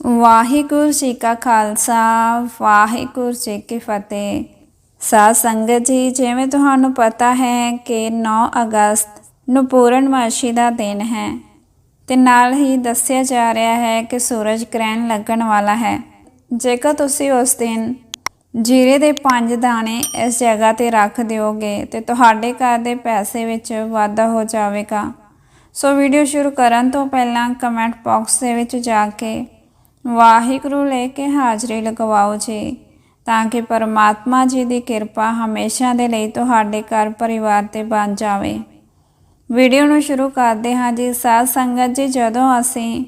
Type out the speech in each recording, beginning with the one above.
ਵਾਹਿਗੁਰੂ ਜੀ ਕਾ ਖਾਲਸਾ, ਵਾਹਿਗੁਰੂ ਜੀ ਕੀ ਫਤਿਹ। ਸਾਧ ਸੰਗਤ ਜੀ, ਜਿਵੇਂ ਤੁਹਾਨੂੰ ਪਤਾ ਹੈ ਕਿ 9 ਅਗਸਤ ਨੂੰ ਪੂਰਨਮਾਸ਼ੀ ਦਾ ਦਿਨ ਹੈ ਤੇ ਨਾਲ ਹੀ ਦੱਸਿਆ ਜਾ ਰਿਹਾ ਹੈ ਕਿ ਸੂਰਜ ਗ੍ਰਹਿਣ ਲੱਗਣ ਵਾਲਾ ਹੈ। ਜੇਕਰ ਤੁਸੀਂ ਉਸ ਦਿਨ ਜੀਰੇ ਦੇ ਪੰਜ ਦਾਣੇ ਇਸ ਜਗ੍ਹਾ ਤੇ ਰੱਖ ਦਿਓਗੇ ਤੇ ਤੁਹਾਡੇ ਘਰ ਦੇ ਪੈਸੇ ਵਿੱਚ ਵਾਧਾ ਹੋ ਜਾਵੇਗਾ। ਸੋ ਵੀਡੀਓ ਸ਼ੁਰੂ ਕਰਨ ਤੋਂ ਪਹਿਲਾਂ ਕਮੈਂਟ ਬਾਕਸ ਦੇ ਵਿੱਚ ਜਾ ਕੇ ਵਾਹਿਗੁਰੂ ਲੈ ਕੇ ਹਾਜ਼ਰੀ ਲਗਵਾਓ ਜੀ, ਤਾਂ ਕਿ ਪਰਮਾਤਮਾ ਜੀ ਦੀ ਕਿਰਪਾ ਹਮੇਸ਼ਾ ਦੇ ਲਈ ਤੁਹਾਡੇ ਘਰ ਪਰਿਵਾਰ ਤੇ ਬਣ ਜਾਵੇ। ਵੀਡੀਓ ਨੂੰ ਸ਼ੁਰੂ ਕਰਦੇ ਹਾਂ ਜੀ, ਸਾਧ ਸੰਗਤ ਜੀ, ਜਦੋਂ ਅਸੀਂ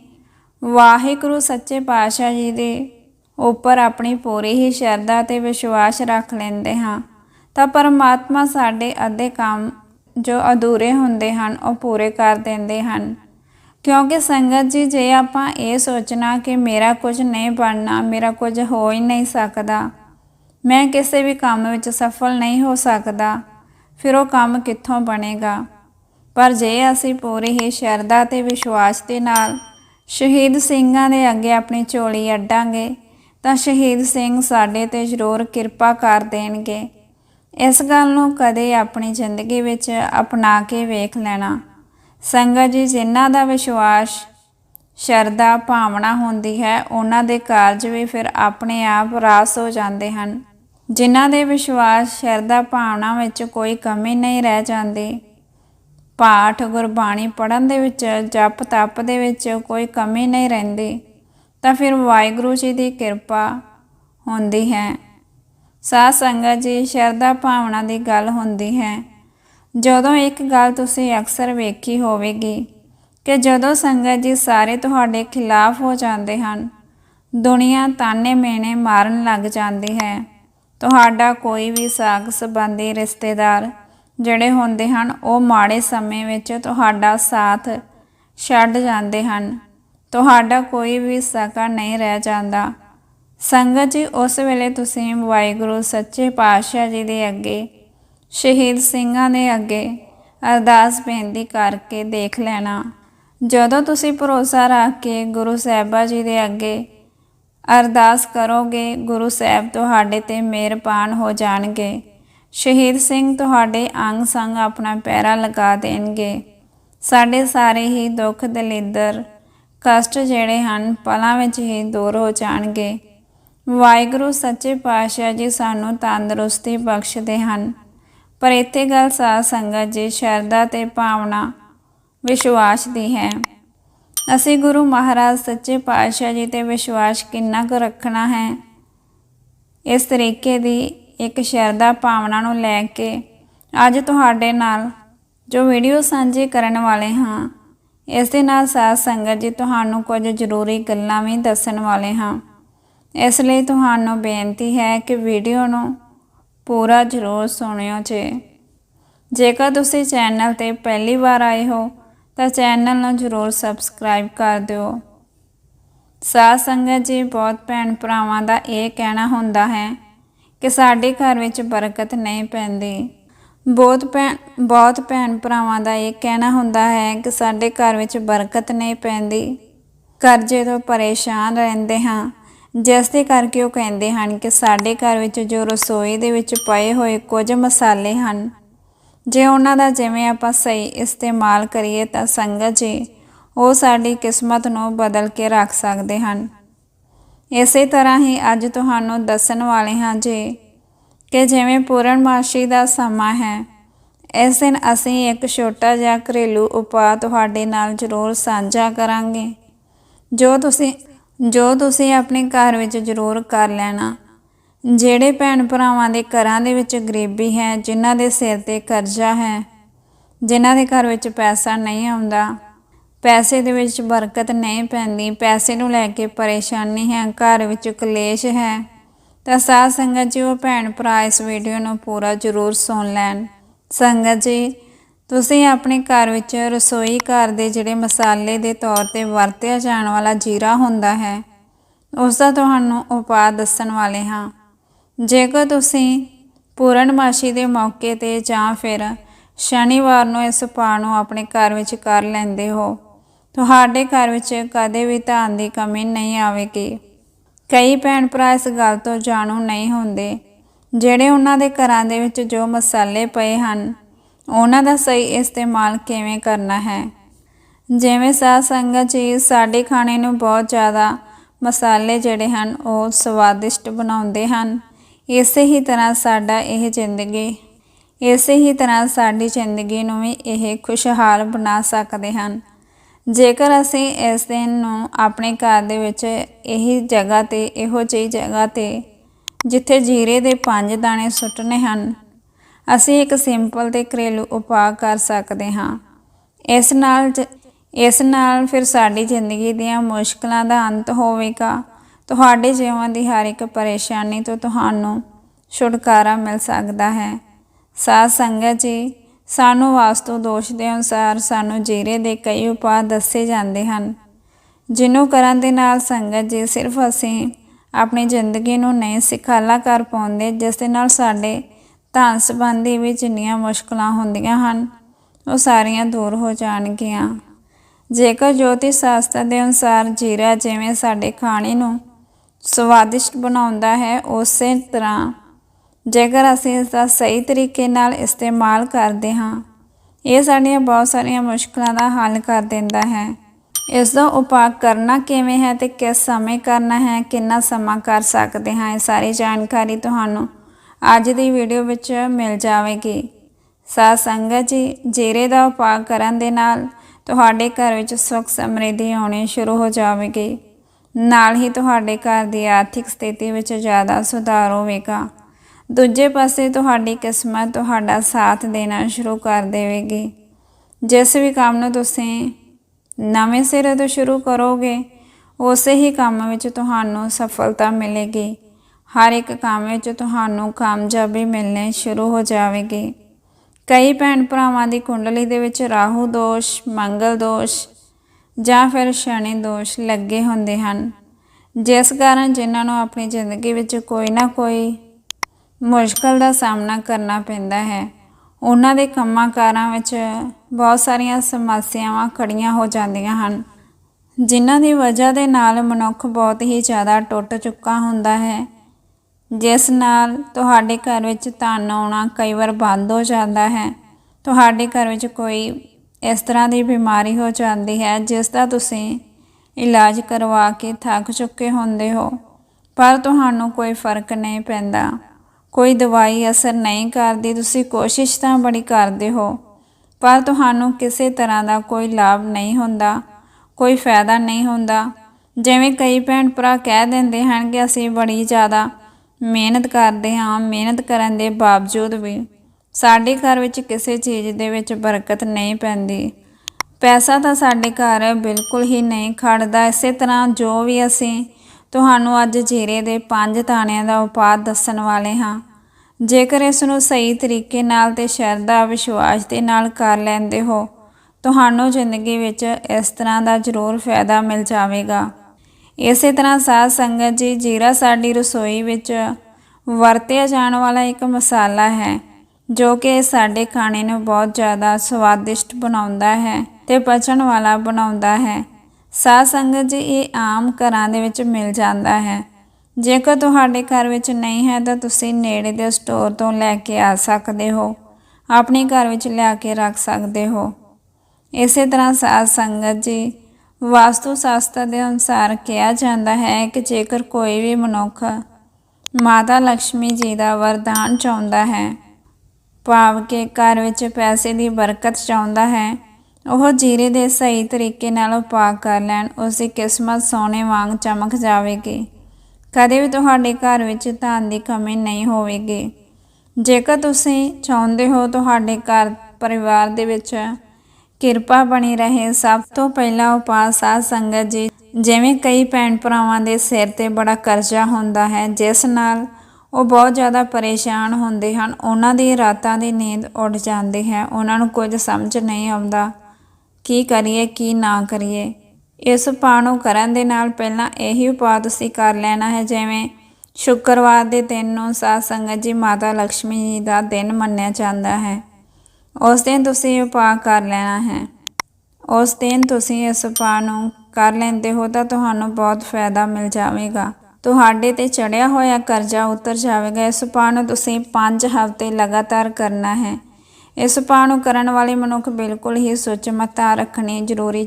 ਵਾਹਿਗੁਰੂ ਸੱਚੇ ਪਾਤਸ਼ਾਹ ਜੀ ਦੇ ਉੱਪਰ ਆਪਣੀ ਪੂਰੀ ਹੀ ਸ਼ਰਧਾ ਤੇ ਵਿਸ਼ਵਾਸ ਰੱਖ ਲੈਂਦੇ ਹਾਂ, ਤਾਂ ਪਰਮਾਤਮਾ ਸਾਡੇ ਅੱਧੇ ਕੰਮ ਜੋ ਅਧੂਰੇ ਹੁੰਦੇ ਹਨ, ਉਹ ਪੂਰੇ ਕਰ ਦਿੰਦੇ ਹਨ। ਕਿਉਂਕਿ ਸੰਗਤ ਜੀ, ਜੇ ਆਪਾਂ ਇਹ ਸੋਚਣਾ ਕਿ ਮੇਰਾ ਕੁਝ ਨਹੀਂ ਬਣਨਾ, ਮੇਰਾ ਕੁਝ ਹੋ ਹੀ ਨਹੀਂ ਸਕਦਾ, ਮੈਂ ਕਿਸੇ ਵੀ ਕੰਮ ਵਿੱਚ ਸਫਲ ਨਹੀਂ ਹੋ ਸਕਦਾ, ਫਿਰ ਉਹ ਕੰਮ ਕਿੱਥੋਂ ਬਣੇਗਾ? ਪਰ ਜੇ ਅਸੀਂ ਪੂਰੀ ਹੀ ਸ਼ਰਧਾ ਤੇ ਵਿਸ਼ਵਾਸ ਦੇ ਨਾਲ ਸ਼ਹੀਦ ਸਿੰਘਾਂ ਦੇ ਅੱਗੇ ਆਪਣੀ ਝੋਲੀ ਅੱਡਾਂਗੇ, ਤਾਂ ਸ਼ਹੀਦ ਸਿੰਘ ਸਾਡੇ ਤੇ ਜ਼ਰੂਰ ਕਿਰਪਾ ਕਰ ਦੇਣਗੇ। ਇਸ ਗੱਲ ਨੂੰ ਕਦੇ ਆਪਣੀ ਜ਼ਿੰਦਗੀ ਵਿੱਚ ਅਪਣਾ ਕੇ ਵੇਖ ਲੈਣਾ। ਸੰਗਤ ਜੀ, ਜਿਨ੍ਹਾਂ ਦਾ ਵਿਸ਼ਵਾਸ, ਸ਼ਰਧਾ, ਭਾਵਨਾ ਹੁੰਦੀ ਹੈ, ਉਹਨਾਂ ਦੇ ਕਾਰਜ ਵੀ ਫਿਰ ਆਪਣੇ ਆਪ ਰਾਸ ਹੋ ਜਾਂਦੇ ਹਨ। ਜਿਨ੍ਹਾਂ ਦੇ ਵਿਸ਼ਵਾਸ, ਸ਼ਰਧਾ, ਭਾਵਨਾ ਵਿੱਚ ਕੋਈ ਕਮੀ ਨਹੀਂ ਰਹਿ ਜਾਂਦੀ। ਪਾਠ, ਗੁਰਬਾਣੀ ਪੜਨ ਦੇ ਵਿੱਚ, ਜਪ, ਤਪ ਦੇ ਵਿੱਚ ਕੋਈ ਕਮੀ ਨਹੀਂ ਰਹਿੰਦੀ। ਤਾਂ ਫਿਰ ਵਾਹਿਗੁਰੂ ਜੀ ਦੀ ਕਿਰਪਾ ਹੁੰਦੀ ਹੈ। ਸਾਧ ਸੰਗਤ ਜੀ, ਸ਼ਰਧਾ, ਭਾਵਨਾ ਦੀ ਗੱਲ ਹੁੰਦੀ ਹੈ। ਜਦੋਂ ਇੱਕ ਗੱਲ ਤੁਸੀਂ ਅਕਸਰ ਵੇਖੀ ਹੋਵੇਗੀ ਕਿ ਜਦੋਂ ਸੰਗਤ ਜੀ ਸਾਰੇ ਤੁਹਾਡੇ ਖਿਲਾਫ ਹੋ ਜਾਂਦੇ ਹਨ, ਦੁਨੀਆ ਤਾਨੇ ਮੇਣੇ ਮਾਰਨ ਲੱਗ ਜਾਂਦੀ ਹੈ। ਤੁਹਾਡਾ ਕੋਈ ਵੀ ਸਾਗ ਸੰਬੰਧੀ ਰਿਸ਼ਤੇਦਾਰ ਜਿਹੜੇ ਹੁੰਦੇ ਹਨ, ਉਹ ਮਾੜੇ ਸਮੇਂ ਵਿੱਚ ਤੁਹਾਡਾ ਸਾਥ ਛੱਡ ਜਾਂਦੇ ਹਨ। ਤੁਹਾਡਾ ਕੋਈ ਵੀ ਸਕਾ ਨਹੀਂ ਰਹਿ ਜਾਂਦਾ। ਸੰਗਤ ਜੀ, ਉਸ ਵੇਲੇ ਤੁਸੀਂ ਵਾਹਿਗੁਰੂ ਸੱਚੇ ਪਾਤਸ਼ਾਹ ਜੀ ਦੇ ਅੱਗੇ ਸ਼ਹੀਦ ਸਿੰਘਾਂ ਦੇ ਅੱਗੇ ਅਰਦਾਸ ਬੇਨਤੀ ਕਰਕੇ ਦੇਖ ਲੈਣਾ। ਜਦੋਂ ਤੁਸੀਂ ਭਰੋਸਾ ਰੱਖ ਕੇ ਗੁਰੂ ਸਾਹਿਬਾ ਜੀ ਦੇ ਅੱਗੇ ਅਰਦਾਸ ਕਰੋਗੇ, ਗੁਰੂ ਸਾਹਿਬ ਤੁਹਾਡੇ ਤੇ ਮਿਹਰਬਾਨ ਹੋ ਜਾਣਗੇ। ਸ਼ਹੀਦ ਸਿੰਘ ਤੁਹਾਡੇ ਅੰਗ ਸੰਗ ਆਪਣਾ ਪੈਰਾ ਲਗਾ ਦੇਣਗੇ। ਸਾਡੇ ਸਾਰੇ ਹੀ ਦੁੱਖ ਦਲਿੱਦਰ, ਕਸ਼ਟ ਜਿਹੜੇ ਹਨ, ਪਲਾਂ ਵਿੱਚ ਹੀ ਦੂਰ ਹੋ ਜਾਣਗੇ। ਵਾਹਿਗੁਰੂ, ਸੱਚੇ ਪਾਤਸ਼ਾਹ ਜੀ ਸਾਨੂੰ ਤੰਦਰੁਸਤੀ ਬਖਸ਼ਦੇ ਹਨ। ਪਰ ਇੱਥੇ ਗੱਲ ਸਾਧ ਸੰਗਤ ਜੀ ਸ਼ਰਧਾ ਤੇ ਭਾਵਨਾ ਵਿਸ਼ਵਾਸ ਦੀ ਹੈ। ਅਸੀਂ ਗੁਰੂ ਮਹਾਰਾਜ ਸੱਚੇ ਪਾਤਸ਼ਾਹ ਜੀ ਤੇ ਵਿਸ਼ਵਾਸ ਕਿੰਨਾ ਕੁ ਰੱਖਣਾ ਹੈ, ਇਸ ਤਰੀਕੇ ਦੀ ਇੱਕ ਸ਼ਰਧਾ ਭਾਵਨਾ ਨੂੰ ਲੈ ਕੇ ਅੱਜ ਤੁਹਾਡੇ ਨਾਲ ਜੋ ਵੀਡੀਓ ਸਾਂਝੀ ਕਰਨ ਵਾਲੇ ਹਾਂ, ਇਸ ਦੇ ਨਾਲ ਸਾਧ ਸੰਗਤ ਜੀ ਤੁਹਾਨੂੰ ਕੁਝ ਜ਼ਰੂਰੀ ਗੱਲਾਂ ਵੀ ਦੱਸਣ ਵਾਲੇ ਹਾਂ। ਇਸ ਲਈ ਤੁਹਾਨੂੰ ਬੇਨਤੀ ਹੈ ਕਿ ਵੀਡੀਓ ਨੂੰ ਪੂਰਾ ਜ਼ਰੂਰ ਸੁਣਿਓ ਜੇ। ਜੇਕਰ ਤੁਸੀਂ ਚੈਨਲ ਤੇ ਪਹਿਲੀ ਵਾਰ ਆਏ ਹੋ, ਤਾਂ ਚੈਨਲ ਨੂੰ ਜ਼ਰੂਰ ਸਬਸਕ੍ਰਾਈਬ ਕਰ ਦਿਓ। ਸਾਧ ਸੰਗਤ ਜੀ, ਬਹੁਤ ਭੈਣ ਭਰਾਵਾਂ ਦਾ ਇਹ ਕਹਿਣਾ ਹੁੰਦਾ ਹੈ ਕਿ ਸਾਡੇ ਘਰ ਵਿੱਚ ਬਰਕਤ ਨਹੀਂ ਪੈਂਦੀ। ਬਹੁਤ ਭੈਣ ਬਹੁਤ ਭੈਣ ਭਰਾਵਾਂ ਦਾ ਇਹ ਕਹਿਣਾ ਹੁੰਦਾ ਹੈ ਕਿ ਸਾਡੇ ਘਰ ਵਿੱਚ ਬਰਕਤ ਨਹੀਂ ਪੈਂਦੀ। ਕਰਜ਼ੇ ਤੋਂ ਪਰੇਸ਼ਾਨ ਰਹਿੰਦੇ ਹਾਂ ਜਿਸ ਦੇ ਕਰਕੇ ਉਹ ਕਹਿੰਦੇ ਹਨ ਕਿ ਸਾਡੇ ਘਰ ਵਿੱਚ ਜੋ ਰਸੋਈ ਦੇ ਵਿੱਚ ਪਏ ਹੋਏ ਕੁਝ ਮਸਾਲੇ ਹਨ, ਜੇ ਉਹਨਾਂ ਦਾ ਜਿਵੇਂ ਆਪਾਂ ਸਹੀ ਇਸਤੇਮਾਲ ਕਰੀਏ ਤਾਂ ਸੰਗਤ ਜੀ ਉਹ ਸਾਡੀ ਕਿਸਮਤ ਨੂੰ ਬਦਲ ਕੇ ਰੱਖ ਸਕਦੇ ਹਨ। ਇਸੇ ਤਰ੍ਹਾਂ ਹੀ ਅੱਜ ਤੁਹਾਨੂੰ ਦੱਸਣ ਵਾਲੇ ਹਾਂ ਜੀ ਕਿ ਜਿਵੇਂ ਪੂਰਨਮਾਸ਼ੀ ਦਾ ਸਮਾਂ ਹੈ, ਇਸ ਦਿਨ ਅਸੀਂ ਇੱਕ ਛੋਟਾ ਜਿਹਾ ਘਰੇਲੂ ਉਪਾਅ ਤੁਹਾਡੇ ਨਾਲ ਜ਼ਰੂਰ ਸਾਂਝਾ ਕਰਾਂਗੇ, ਜੋ ਤੁਸੀਂ ਜੋ ਤੁਸੀਂ ਆਪਣੇ ਘਰ ਵਿੱਚ ਜ਼ਰੂਰ ਕਰ ਲੈਣਾ। ਜਿਹੜੇ ਭੈਣ ਭਰਾਵਾਂ ਦੇ ਘਰਾਂ ਦੇ ਵਿੱਚ ਗਰੀਬੀ ਹੈ, ਜਿਨ੍ਹਾਂ ਦੇ ਸਿਰ ਤੇ ਕਰਜ਼ਾ ਹੈ, ਜਿਨ੍ਹਾਂ ਦੇ ਘਰ ਵਿੱਚ ਪੈਸਾ ਨਹੀਂ ਆਉਂਦਾ, ਪੈਸੇ ਦੇ ਵਿੱਚ ਬਰਕਤ ਨਹੀਂ ਪੈਂਦੀ, ਪੈਸੇ ਨੂੰ ਲੈ ਕੇ ਪਰੇਸ਼ਾਨੀ ਹੈ, ਘਰ ਵਿੱਚ ਕਲੇਸ਼ ਹੈ, ਤਾਂ ਸਾਧ ਸੰਗਤ ਜੀ, ਉਹ ਭੈਣ ਭਰਾ ਇਸ ਵੀਡੀਓ ਨੂੰ ਪੂਰਾ ਜ਼ਰੂਰ ਸੁਣ ਲੈਣ। ਸੰਗਤ ਜੀ ਤੁਸੀਂ ਆਪਣੇ ਘਰ ਵਿੱਚ ਰਸੋਈ ਘਰ ਦੇ ਜਿਹੜੇ ਮਸਾਲੇ ਦੇ ਤੌਰ ਤੇ ਵਰਤਿਆ ਜਾਣ ਵਾਲਾ ਜੀਰਾ ਹੁੰਦਾ ਹੈ, ਉਸ ਦਾ ਤੁਹਾਨੂੰ ਉਪਾਅ ਦੱਸਣ ਵਾਲੇ ਹਾਂ। ਜੇਕਰ ਤੁਸੀਂ ਪੂਰਨਮਾਸ਼ੀ ਦੇ ਮੌਕੇ ਤੇ ਜਾਂ ਫਿਰ ਸ਼ਨੀਵਾਰ ਨੂੰ ਇਸ ਉਪਾਅ ਨੂੰ ਆਪਣੇ ਘਰ ਵਿੱਚ ਕਰ ਲੈਂਦੇ ਹੋ, ਤੁਹਾਡੇ ਘਰ ਵਿੱਚ ਕਦੇ ਵੀ ਧਨ ਦੀ ਕਮੀ ਨਹੀਂ ਆਵੇਗੀ। ਕਈ ਭੈਣ ਭਰਾ ਇਸ ਗੱਲ ਤੋਂ ਜਾਣੂ ਨਹੀਂ ਹੁੰਦੇ, ਜਿਹੜੇ ਉਹਨਾਂ ਦੇ ਘਰਾਂ ਦੇ ਵਿੱਚ ਜੋ ਮਸਾਲੇ ਪਏ ਹਨ ਉਹਨਾਂ ਦਾ ਸਹੀ ਇਸਤੇਮਾਲ ਕਿਵੇਂ ਕਰਨਾ ਹੈ? ਜਿਵੇਂ ਸਾਧ ਸੰਗਤ ਜੀ, ਸਾਡੇ ਖਾਣੇ ਨੂੰ ਬਹੁਤ ਜ਼ਿਆਦਾ ਮਸਾਲੇ ਜਿਹੜੇ ਹਨ, ਉਹ ਸਵਾਦਿਸ਼ਟ ਬਣਾਉਂਦੇ ਹਨ। ਇਸੇ ਹੀ ਤਰ੍ਹਾਂ ਸਾਡਾ ਇਹ ਜ਼ਿੰਦਗੀ, ਇਸੇ ਹੀ ਤਰ੍ਹਾਂ ਸਾਡੀ ਜ਼ਿੰਦਗੀ ਨੂੰ ਵੀ ਇਹ ਖੁਸ਼ਹਾਲ ਬਣਾ ਸਕਦੇ ਹਨ। ਜੇਕਰ ਅਸੀਂ ਇਸ ਦਿਨ ਨੂੰ ਆਪਣੇ ਘਰ ਦੇ ਵਿੱਚ ਇਹੀ ਜਗ੍ਹਾ ਤੇ, ਇਹੋ ਜਿਹੀ ਜਗ੍ਹਾ ਤੇ, ਜਿੱਥੇ ਜੀਰੇ ਦੇ ਪੰਜ ਦਾਣੇ ਸੁੱਟਣੇ ਹਨ ਅਸੀਂ ਇੱਕ ਸਿੰਪਲ ਤੇ ਘਰੇਲੂ ਉਪਾਅ ਕਰ ਸਕਦੇ ਹਾਂ। ਇਸ ਨਾਲ ਜ- ਇਸ ਨਾਲ ਫਿਰ ਸਾਡੀ ਜ਼ਿੰਦਗੀ ਦੀਆਂ ਮੁਸ਼ਕਲਾਂ ਦਾ ਅੰਤ ਹੋਵੇਗਾ। ਤੁਹਾਡੇ ਜੀਵਨ ਦੀ ਹਰ ਇੱਕ ਪਰੇਸ਼ਾਨੀ ਤੋਂ ਤੁਹਾਨੂੰ ਛੁਟਕਾਰਾ ਮਿਲ ਸਕਦਾ ਹੈ। ਸਾਧ ਸੰਗਤ ਜੀ, ਸਾਨੂੰ ਵਾਸਤੂ ਦੋਸ਼ ਦੇ ਅਨੁਸਾਰ ਸਾਨੂੰ ਜੀਰੇ ਦੇ ਕਈ ਉਪਾਅ ਦੱਸੇ ਜਾਂਦੇ ਹਨ। ਜਿਹਨੂੰ ਕਰਨ ਦੇ ਨਾਲ ਸੰਗਤ ਜੀ ਸਿਰਫ ਅਸੀਂ ਆਪਣੀ ਜ਼ਿੰਦਗੀ ਨੂੰ ਨਹੀਂ ਸਿਖਾਲਾ ਕਰ ਪਾਉਂਦੇ, ਜਿਸ ਦੇ ਨਾਲ ਸਾਡੇ ਧਨ ਸੰਬੰਧੀ ਵੀ ਜਿੰਨੀਆਂ ਮੁਸ਼ਕਲਾਂ ਹੁੰਦੀਆਂ ਹਨ, ਉਹ ਸਾਰੀਆਂ ਦੂਰ ਹੋ ਜਾਣਗੀਆਂ। ਜੇਕਰ ਜੋਤਿਸ਼ ਸ਼ਾਸਤਰ ਦੇ ਅਨੁਸਾਰ ਜੀਰਾ ਜਿਵੇਂ ਸਾਡੇ ਖਾਣੇ ਨੂੰ ਸਵਾਦਿਸ਼ਟ ਬਣਾਉਂਦਾ ਹੈ, ਉਸੇ ਤਰ੍ਹਾਂ ਜੇਕਰ ਅਸੀਂ ਇਸ ਦਾ ਸਹੀ ਤਰੀਕੇ ਨਾਲ ਇਸਤੇਮਾਲ ਕਰਦੇ ਹਾਂ, ਇਹ ਸਾਡੀਆਂ ਬਹੁਤ ਸਾਰੀਆਂ ਮੁਸ਼ਕਲਾਂ ਦਾ ਹੱਲ ਕਰ ਦਿੰਦਾ ਹੈ। ਇਸ ਦਾ ਉਪਾਅ ਕਰਨਾ ਕਿਵੇਂ ਹੈ ਤੇ ਕਿਸ ਸਮੇਂ ਕਰਨਾ ਹੈ, ਕਿੰਨਾ ਸਮਾਂ ਕਰ ਸਕਦੇ ਹਾਂ, ਇਹ ਸਾਰੀ ਜਾਣਕਾਰੀ ਤੁਹਾਨੂੰ ਅੱਜ ਦੀ ਵੀਡੀਓ ਵਿੱਚ ਮਿਲ ਜਾਵੇਗੀ। ਸਾਧ ਸੰਗਤ ਜੀ, ਜੀਰੇ ਦਾ ਉਪਾਅ ਕਰਨ ਦੇ ਨਾਲ ਤੁਹਾਡੇ ਘਰ ਵਿੱਚ ਸੁੱਖ ਸਮਰਿੱਧੀ ਆਉਣੀ ਸ਼ੁਰੂ ਹੋ ਜਾਵੇਗੀ। ਨਾਲ ਹੀ ਤੁਹਾਡੇ ਘਰ ਦੀ ਆਰਥਿਕ ਸਥਿਤੀ ਵਿੱਚ ਜ਼ਿਆਦਾ ਸੁਧਾਰ ਹੋਵੇਗਾ। ਦੂਜੇ ਪਾਸੇ ਤੁਹਾਡੀ ਕਿਸਮਤ ਤੁਹਾਡਾ ਸਾਥ ਦੇਣਾ ਸ਼ੁਰੂ ਕਰ ਦੇਵੇਗੀ। ਜਿਸ ਵੀ ਕੰਮ ਨੂੰ ਤੁਸੀਂ ਨਵੇਂ ਸਿਰੇ ਤੋਂ ਸ਼ੁਰੂ ਕਰੋਗੇ, ਉਸੇ ਹੀ ਕੰਮ ਵਿੱਚ ਤੁਹਾਨੂੰ ਸਫਲਤਾ ਮਿਲੇਗੀ। ਹਰ ਇੱਕ ਕੰਮ ਵਿੱਚ ਤੁਹਾਨੂੰ ਕਾਮਯਾਬੀ ਮਿਲਣੀ ਸ਼ੁਰੂ ਹੋ ਜਾਵੇਗੀ। ਕਈ ਭੈਣ ਭਰਾਵਾਂ ਦੀ ਕੁੰਡਲੀ ਦੇ ਵਿੱਚ ਰਾਹੂ ਦੋਸ਼, ਮੰਗਲ ਦੋਸ਼ ਜਾਂ ਫਿਰ ਸ਼ਨੀ ਦੋਸ਼ ਲੱਗੇ ਹੁੰਦੇ ਹਨ। ਜਿਸ ਕਾਰਨ ਜਿਨ੍ਹਾਂ ਨੂੰ ਆਪਣੀ ਜ਼ਿੰਦਗੀ ਵਿੱਚ ਕੋਈ ਨਾ ਕੋਈ ਮੁਸ਼ਕਲ ਦਾ ਸਾਹਮਣਾ ਕਰਨਾ ਪੈਂਦਾ ਹੈ, ਉਹਨਾਂ ਦੇ ਕੰਮਾਂ ਕਾਰਾਂ ਵਿੱਚ ਬਹੁਤ ਸਾਰੀਆਂ ਸਮੱਸਿਆਵਾਂ ਖੜੀਆਂ ਹੋ ਜਾਂਦੀਆਂ ਹਨ, ਜਿਨ੍ਹਾਂ ਦੀ ਵਜ੍ਹਾ ਦੇ ਨਾਲ ਮਨੁੱਖ ਬਹੁਤ ਹੀ ਜ਼ਿਆਦਾ ਟੁੱਟ ਚੁੱਕਾ ਹੁੰਦਾ ਹੈ। ਜਿਸ ਨਾਲ ਤੁਹਾਡੇ ਘਰ ਵਿੱਚ ਧਨ ਆਉਣਾ ਕਈ ਵਾਰ ਬੰਦ ਹੋ ਜਾਂਦਾ ਹੈ। ਤੁਹਾਡੇ ਘਰ ਵਿੱਚ ਕੋਈ ਇਸ ਤਰ੍ਹਾਂ ਦੀ ਬਿਮਾਰੀ ਹੋ ਜਾਂਦੀ ਹੈ ਜਿਸ ਦਾ ਤੁਸੀਂ ਇਲਾਜ ਕਰਵਾ ਕੇ ਥੱਕ ਚੁੱਕੇ ਹੁੰਦੇ ਹੋ। ਪਰ ਤੁਹਾਨੂੰ ਕੋਈ ਫ਼ਰਕ ਨਹੀਂ ਪੈਂਦਾ। ਕੋਈ ਦਵਾਈ ਅਸਰ ਨਹੀਂ ਕਰਦੀ, ਤੁਸੀਂ ਕੋਸ਼ਿਸ਼ ਤਾਂ ਬੜੀ ਕਰਦੇ ਹੋ, ਪਰ ਤੁਹਾਨੂੰ ਕਿਸੇ ਤਰ੍ਹਾਂ ਦਾ ਕੋਈ ਲਾਭ ਨਹੀਂ ਹੁੰਦਾ, ਕੋਈ ਫਾਇਦਾ ਨਹੀਂ ਹੁੰਦਾ। ਜਿਵੇਂ ਕਈ ਭੈਣ ਭਰਾ ਕਹਿ ਦਿੰਦੇ ਹਨ ਕਿ ਅਸੀਂ ਬੜੀ ਜ਼ਿਆਦਾ ਮਿਹਨਤ ਕਰਦੇ ਹਾਂ, ਮਿਹਨਤ ਕਰਨ ਦੇ ਬਾਵਜੂਦ ਵੀ ਸਾਡੇ ਘਰ ਵਿੱਚ ਕਿਸੇ ਚੀਜ਼ ਦੇ ਵਿੱਚ ਬਰਕਤ ਨਹੀਂ ਪੈਂਦੀ। ਪੈਸਾ ਤਾਂ ਸਾਡੇ ਘਰ ਬਿਲਕੁਲ ਹੀ ਨਹੀਂ ਖੜਦਾ। ਇਸੇ ਤਰ੍ਹਾਂ ਜੋ ਵੀ ਅਸੀਂ ਤੁਹਾਨੂੰ ਅੱਜ ਜੀਰੇ ਦੇ ਪੰਜ ਤਾਣਿਆਂ ਦਾ ਉਪਾਅ ਦੱਸਣ ਵਾਲੇ ਹਾਂ, ਜੇਕਰ ਇਸ ਨੂੰ ਸਹੀ ਤਰੀਕੇ ਨਾਲ ਤੇ ਸ਼ਰਧਾ ਵਿਸ਼ਵਾਸ ਦੇ ਨਾਲ ਕਰ ਲੈਂਦੇ ਹੋ, ਤੁਹਾਨੂੰ ਜ਼ਿੰਦਗੀ ਵਿੱਚ ਇਸ ਤਰ੍ਹਾਂ ਦਾ ਜ਼ਰੂਰ ਫਾਇਦਾ ਮਿਲ ਜਾਵੇਗਾ। ਇਸੇ ਤਰ੍ਹਾਂ ਸਾਧ ਸੰਗਤ ਜੀ ਜੀਰਾ ਸਾਡੀ ਰਸੋਈ ਵਿੱਚ ਵਰਤਿਆ ਜਾਣ ਵਾਲਾ ਇੱਕ ਮਸਾਲਾ ਹੈ, ਜੋ ਕਿ ਸਾਡੇ ਖਾਣੇ ਨੂੰ ਬਹੁਤ ਜ਼ਿਆਦਾ ਸਵਾਦਿਸ਼ਟ ਬਣਾਉਂਦਾ ਹੈ ਤੇ ਪਚਣ ਵਾਲਾ ਬਣਾਉਂਦਾ ਹੈ। ਸਾਧ ਸੰਗਤ ਜੀ, ਇਹ ਆਮ ਘਰਾਂ ਦੇ ਵਿੱਚ ਮਿਲ ਜਾਂਦਾ ਹੈ। ਜੇਕਰ ਤੁਹਾਡੇ ਘਰ ਵਿੱਚ ਨਹੀਂ ਹੈ, ਤਾਂ ਤੁਸੀਂ ਨੇੜੇ ਦੇ ਸਟੋਰ ਤੋਂ ਲੈ ਕੇ ਆ ਸਕਦੇ ਹੋ। ਆਪਣੇ ਘਰ ਵਿੱਚ ਲਿਆ ਕੇ ਰੱਖ ਸਕਦੇ ਹੋ। ਇਸੇ ਤਰ੍ਹਾਂ ਸਾਧ ਸੰਗਤ ਜੀ ਵਾਸਤੂ ਸ਼ਾਸਤਰ ਦੇ ਅਨੁਸਾਰ ਕਿਹਾ ਜਾਂਦਾ ਹੈ ਕਿ ਜੇਕਰ ਕੋਈ ਵੀ ਮਨੁੱਖ ਮਾਤਾ ਲక్ష్ਮੀ ਜੀ ਦਾ ਵਰਦਾਨ ਚਾਹੁੰਦਾ ਹੈ, ਭਾਵ ਕਿ ਘਰ ਵਿੱਚ ਪੈਸੇ ਦੀ ਬਰਕਤ ਚਾਹੁੰਦਾ ਹੈ, ਉਹ ਜੀਰੇ ਦੇ ਸਹੀ ਤਰੀਕੇ ਨਾਲ ਉਪਾਅ ਕਰ ਲੈਣ, ਉਸ ਦੀ ਕਿਸਮਤ ਸੋਨੇ ਵਾਂਗ ਚਮਕ ਜਾਵੇਗੀ। ਕਦੇ ਵੀ ਤੁਹਾਡੇ ਘਰ ਵਿੱਚ ਧਨ ਦੀ ਕਮੀ ਨਹੀਂ ਹੋਵੇਗੀ। ਜੇਕਰ ਤੁਸੀਂ ਚਾਹੁੰਦੇ ਹੋ ਤੁਹਾਡੇ ਘਰ ਪਰਿਵਾਰ ਦੇ ਵਿੱਚ ਕਿਰਪਾ ਬਣੀ ਰਹੇ। ਸਭ ਤੋਂ ਪਹਿਲਾ ਉਪਾਅ ਸਾਧ ਸੰਗਤ ਜੀ, ਜਿਵੇਂ ਕਈ ਭੈਣ ਭਰਾਵਾਂ ਦੇ ਸਿਰ ਤੇ ਬੜਾ ਕਰਜ਼ਾ ਹੁੰਦਾ ਹੈ, ਜਿਸ ਨਾਲ ਉਹ ਬਹੁਤ ਜ਼ਿਆਦਾ ਪਰੇਸ਼ਾਨ ਹੁੰਦੇ ਹਨ। ਉਹਨਾਂ ਦੀ ਰਾਤਾਂ ਦੀ ਨੀਂਦ ਉੱਡ ਜਾਂਦੀ ਹੈ। ਉਹਨਾਂ ਨੂੰ ਕੁਝ ਸਮਝ ਨਹੀਂ ਆਉਂਦਾ, ਕੀ ਕਰੀਏ, ਕੀ ਨਾ ਕਰੀਏ। ਇਸ ਉਪਾਅ ਨੂੰ ਕਰਨ ਦੇ ਨਾਲ ਪਹਿਲਾਂ ਇਹੀ ਉਪਾਅ ਤੁਸੀਂ ਕਰ ਲੈਣਾ ਹੈ, ਜਿਵੇਂ ਸ਼ੁੱਕਰਵਾਰ ਦੇ ਦਿਨ ਨੂੰ ਸਾਧ ਸੰਗਤ ਜੀ ਮਾਤਾ ਲక్ష్ਮੀ ਜੀ ਦਾ ਦਿਨ ਮੰਨਿਆ ਜਾਂਦਾ ਹੈ। ਉਸ ਦਿਨ ਤੁਸੀਂ ਉਪਾਅ ਕਰ ਲੈਣਾ ਹੈ। ਉਸ ਦਿਨ ਤੁਸੀਂ ਇਸ ਉਪਾਅ ਨੂੰ ਕਰ ਲੈਂਦੇ ਹੋ ਤਾਂ ਤੁਹਾਨੂੰ ਬਹੁਤ ਫਾਇਦਾ ਮਿਲ ਜਾਵੇਗਾ। ਤੁਹਾਡੇ ਤੇ ਚੜਿਆ ਹੋਇਆ ਕਰਜ਼ਾ ਉਤਰ ਜਾਵੇਗਾ। ਇਸ ਉਪਾਅ ਨੂੰ ਤੁਸੀਂ 5 ਹਫ਼ਤੇ ਲਗਾਤਾਰ ਕਰਨਾ ਹੈ। ਇਸ ਉਪਾਅ ਨੂੰ ਕਰਨ ਵਾਲੇ ਮਨੁੱਖ ਬਿਲਕੁਲ ਹੀ ਸੁਚਮਤਾ ਰੱਖਣੀ ਜ਼ਰੂਰੀ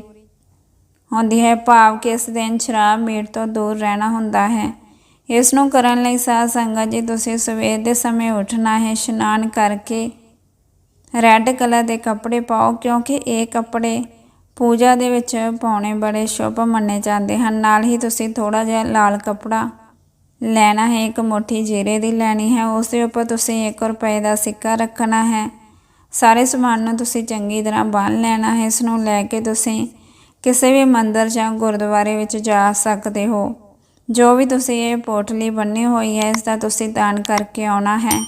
ਹੁੰਦੀ ਹੈ। ਭਾਵ ਕਿ ਇਸ ਦਿਨ ਸ਼ਰਾਬ ਮੀਟ ਤੋਂ ਦੂਰ ਰਹਿਣਾ ਹੁੰਦਾ ਹੈ। ਇਸ ਨੂੰ ਕਰਨ ਲਈ ਸਾਧ ਸੰਗਤ ਜੀ, ਤੁਸੀਂ ਸਵੇਰ ਦੇ ਸਮੇਂ ਉੱਠਣਾ ਹੈ। ਇਸ਼ਨਾਨ ਕਰਕੇ ਰੈੱਡ ਕਲਰ ਦੇ ਕੱਪੜੇ ਪਾਓ, ਕਿਉਂਕਿ ਇਹ ਕੱਪੜੇ ਪੂਜਾ ਦੇ ਵਿੱਚ ਪਾਉਣੇ ਬੜੇ ਸ਼ੁਭ ਮੰਨੇ ਜਾਂਦੇ ਹਨ। ਨਾਲ ਹੀ ਤੁਸੀਂ ਥੋੜਾ ਜਿਹਾ ਲਾਲ ਕੱਪੜਾ ਲੈਣਾ ਹੈ, ਇੱਕ ਮੁੱਠੀ ਜੀਰੇ ਦੀ ਲੈਣੀ ਹੈ, ਉਸ ਦੇ ਉੱਪਰ ਤੁਸੀਂ 1 ਰੁਪਏ ਦਾ ਸਿੱਕਾ ਰੱਖਣਾ ਹੈ। ਸਾਰੇ ਸਮਾਨ ਨੂੰ ਤੁਸੀਂ ਚੰਗੀ ਤਰ੍ਹਾਂ ਬੰਨ੍ਹ ਲੈਣਾ ਹੈ, ਇਸ ਨੂੰ ਲੈ ਕੇ ਤੁਸੀਂ ਕਿਸੇ ਵੀ ਮੰਦਰ ਜਾਂ ਗੁਰਦੁਆਰੇ ਵਿੱਚ ਜਾ ਸਕਦੇ ਹੋ। ਜੋ ਵੀ ਤੁਸੀਂ ਇਹ ਪੋਟਲੀ ਬੰਨੀ ਹੋਈ ਹੈ, ਇਸ ਦਾ ਤੁਸੀਂ ਦਾਨ ਕਰਕੇ ਆਉਣਾ ਹੈ।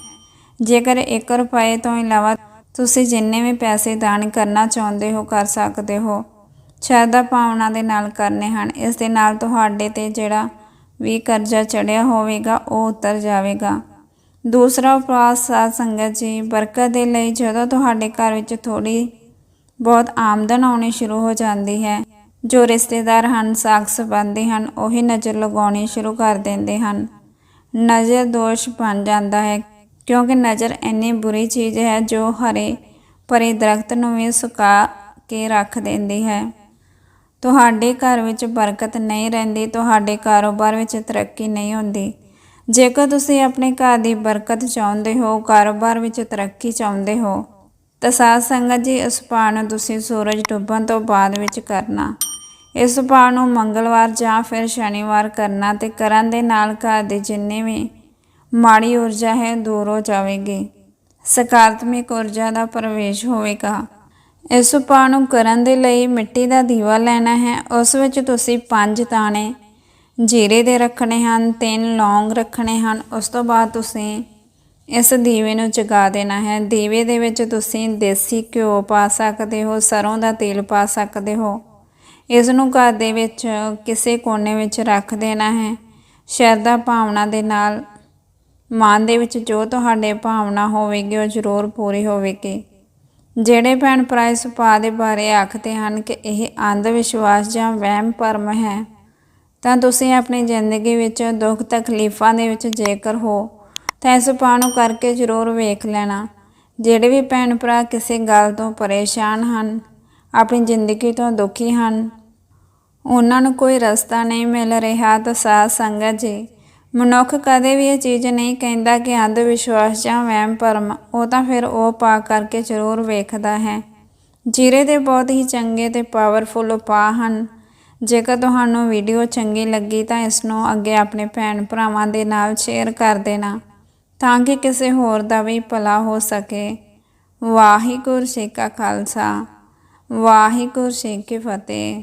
ਜੇਕਰ 1 ਰੁਪਏ ਤੋਂ ਇਲਾਵਾ ਤੁਸੀਂ ਜਿੰਨੇ ਵੀ ਪੈਸੇ ਦਾਨ ਕਰਨਾ ਚਾਹੁੰਦੇ ਹੋ ਕਰ ਸਕਦੇ ਹੋ। ਸ਼ਰਧਾ ਭਾਵਨਾ ਦੇ ਨਾਲ ਕਰਨੇ ਹਨ। ਇਸ ਦੇ ਨਾਲ ਤੁਹਾਡੇ ਤੇ ਜਿਹੜਾ ਵੀ ਕਰਜ਼ਾ ਚੜਿਆ ਹੋਵੇਗਾ, ਉਹ ਉਤਰ ਜਾਵੇਗਾ। ਦੂਸਰਾ ਉਪਾਅ ਸਾਧ ਸੰਗਤ ਜੀ, ਬਰਕਤ ਦੇ ਲਈ ਜਦੋਂ ਤੁਹਾਡੇ ਘਰ ਵਿੱਚ ਥੋੜੀ ਬਹੁਤ ਆਮਦਨ ਆਉਣੀ ਸ਼ੁਰੂ ਹੋ ਜਾਂਦੀ ਹੈ, ਜੋ ਰਿਸ਼ਤੇਦਾਰ ਹਨ ਸਾਕ ਸੰਬੰਧੀ ਹਨ, ਉਹੀ ਨਜ਼ਰ ਲਗਾਉਣੀ ਸ਼ੁਰੂ ਕਰ ਦਿੰਦੇ ਹਨ। ਨਜ਼ਰ ਦੋਸ਼ ਬਣ ਜਾਂਦਾ ਹੈ ਕਿਉਂਕਿ ਨਜ਼ਰ ਇੰਨੀ ਬੁਰੀ ਚੀਜ਼ ਹੈ ਜੋ ਹਰੇ ਭਰੇ ਦਰਖਤ ਨੂੰ ਵੀ ਸੁਕਾ ਕੇ ਰੱਖ ਦਿੰਦੀ ਹੈ। ਤੁਹਾਡੇ ਘਰ ਵਿੱਚ ਬਰਕਤ ਨਹੀਂ ਰਹਿੰਦੀ, ਤੁਹਾਡੇ ਕਾਰੋਬਾਰ ਵਿੱਚ ਤਰੱਕੀ ਨਹੀਂ ਹੁੰਦੀ। ਜੇਕਰ ਤੁਸੀਂ ਆਪਣੇ ਘਰ ਦੀ ਬਰਕਤ ਚਾਹੁੰਦੇ ਹੋ, ਕਾਰੋਬਾਰ ਵਿੱਚ ਤਰੱਕੀ ਚਾਹੁੰਦੇ ਹੋ, ਤਾਂ ਸਾਧ ਸੰਗਤ ਜੀ, ਇਸ ਉਪਾਅ ਨੂੰ ਤੁਸੀਂ ਸੂਰਜ ਡੁੱਬਣ ਤੋਂ ਬਾਅਦ ਵਿੱਚ ਕਰਨਾ। ਇਸ ਉਪਾਅ ਨੂੰ ਮੰਗਲਵਾਰ ਜਾਂ ਫਿਰ ਸ਼ਨੀਵਾਰ ਕਰਨਾ ਤੇ ਕਰਨ ਦੇ ਨਾਲ ਘਰ ਦੇ ਜਿੰਨੇ ਵੀ ਮਾੜੀ ਊਰਜਾ ਹੈ, ਦੂਰ ਹੋ ਜਾਵੇਗੀ। ਸਕਾਰਾਤਮਕ ਊਰਜਾ ਦਾ ਪ੍ਰਵੇਸ਼ ਹੋਵੇਗਾ। ਇਸ ਉਪਾਅ ਨੂੰ ਕਰਨ ਦੇ ਲਈ ਮਿੱਟੀ ਦਾ ਦੀਵਾ ਲੈਣਾ ਹੈ। ਉਸ ਵਿੱਚ ਤੁਸੀਂ ਪੰਜ ਦਾਣੇ ਜੀਰੇ ਦੇ ਰੱਖਣੇ ਹਨ, ਤਿੰਨ ਲੌਂਗ ਰੱਖਣੇ ਹਨ। ਉਸ ਤੋਂ ਬਾਅਦ ਤੁਸੀਂ ਇਸ ਦੀਵੇ ਨੂੰ ਜਗਾ ਦੇਣਾ ਹੈ। ਦੀਵੇ ਦੇ ਵਿੱਚ ਤੁਸੀਂ ਦੇਸੀ ਘਿਓ ਪਾ ਸਕਦੇ ਹੋ, ਸਰੋਂ ਦਾ ਤੇਲ ਪਾ ਸਕਦੇ ਹੋ। ਇਸ ਨੂੰ ਘਰ ਦੇ ਵਿੱਚ ਕਿਸੇ ਕੋਨੇ ਵਿੱਚ ਰੱਖ ਦੇਣਾ ਹੈ। ਸ਼ਰਧਾ ਭਾਵਨਾ ਦੇ ਨਾਲ ਮਨ ਦੇ ਵਿੱਚ ਜੋ ਤੁਹਾਡੇ ਭਾਵਨਾ ਹੋਵੇਗੀ, ਉਹ ਜ਼ਰੂਰ ਪੂਰੀ ਹੋਵੇਗੀ। ਜਿਹੜੇ ਭੈਣ ਭਰਾ ਇਸ ਉਪਾਅ ਦੇ ਬਾਰੇ ਆਖਦੇ ਹਨ ਕਿ ਇਹ ਅੰਧ ਵਿਸ਼ਵਾਸ ਜਾਂ ਵਹਿਮ ਭਰਮ ਹੈ, ਤਾਂ ਤੁਸੀਂ ਆਪਣੀ ਜ਼ਿੰਦਗੀ ਵਿੱਚ ਦੁੱਖ ਤਕਲੀਫਾਂ ਦੇ ਵਿੱਚ ਜੇਕਰ ਹੋ, ਤਾਂ ਇਸ ਉਪਾਅ ਨੂੰ ਕਰਕੇ ਜ਼ਰੂਰ ਵੇਖ ਲੈਣਾ। ਜਿਹੜੇ ਵੀ ਭੈਣ ਭਰਾ ਕਿਸੇ ਗੱਲ ਤੋਂ ਪਰੇਸ਼ਾਨ ਹਨ, ਆਪਣੀ ਜ਼ਿੰਦਗੀ ਤੋਂ ਦੁਖੀ ਹਨ, ਉਹਨਾਂ ਨੂੰ ਕੋਈ ਰਸਤਾ ਨਹੀਂ ਮਿਲ ਰਿਹਾ ਤਾਂ ਸਾਧ ਸੰਗਤ ਜੀ ਮਨੁੱਖ ਕਦੇ ਵੀ ਇਹ ਚੀਜ਼ ਨਹੀਂ ਕਹਿੰਦਾ ਕਿ ਅੰਧ ਵਿਸ਼ਵਾਸ ਜਾਂ ਵਹਿਮ ਭਰਮ, ਉਹ ਤਾਂ ਫਿਰ ਉਹ ਪਾ ਕਰਕੇ ਜ਼ਰੂਰ ਵੇਖਦਾ ਹੈ। ਜੀਰੇ ਦੇ ਬਹੁਤ ਹੀ ਚੰਗੇ ਤੇ ਪਾਵਰਫੁਲ ਉਪਾਅ ਹਨ। ਜੇਕਰ ਤੁਹਾਨੂੰ ਵੀਡੀਓ ਚੰਗੀ ਲੱਗੀ ਤਾਂ ਇਸ ਨੂੰ ਅੱਗੇ ਆਪਣੇ ਭੈਣ ਭਰਾਵਾਂ ਦੇ ਨਾਲ ਸ਼ੇਅਰ ਕਰ ਦੇਣਾ, ਤਾਂ ਕਿ ਕਿਸੇ ਹੋਰ ਦਾ ਵੀ ਭਲਾ ਹੋ ਸਕੇ। ਵਾਹਿਗੁਰੂ ਜੀ ਕਾ ਖਾਲਸਾ, ਵਾਹਿਗੁਰੂ ਜੀ ਕੀ ਫਤਿਹ।